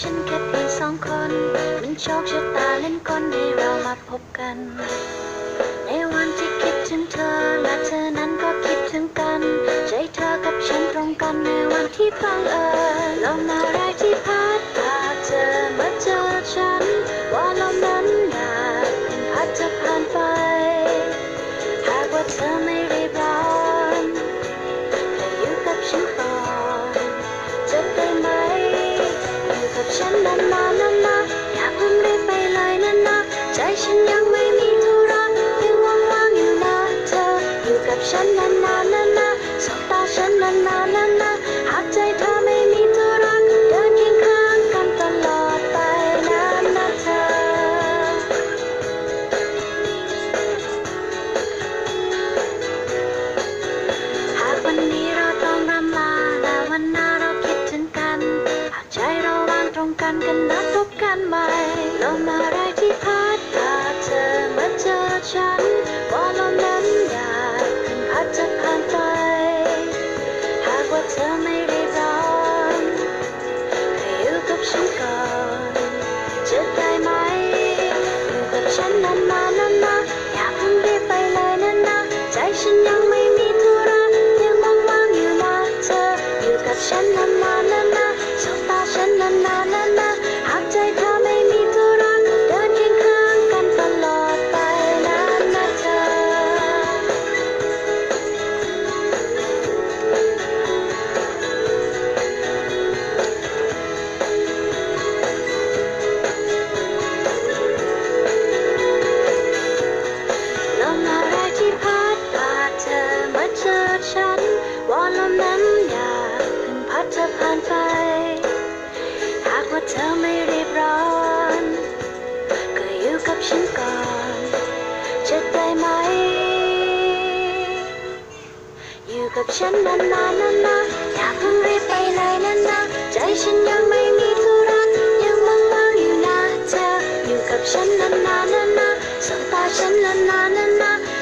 ฉันแค่เพียงสองคน มันโชคชะตาเล่นคนให้เรามาพบกัน ในวันที่คิดถึงเธอและเธอนั้นก็คิดถึงกัน ใจเธอกับฉันตรงกันในวันที่บังเอิญลมหนาวแรงที่พัด วันหน้าเราคิดถึงกัน หากใจเราวางตรงกันกันนัดพบกันใหม่เรามา ว่าเธอไม่รีบร้อน ก็อยู่กับฉันก่อน จะได้ไหม อยู่กับฉันนานๆนานๆอย่าเพิ่งรีบไปเลยนะนะใจฉันยังไม่มีธุระยังว่างๆอยู่นะเธอ อยู่กับฉันนานๆนานๆสบตาฉันนานๆน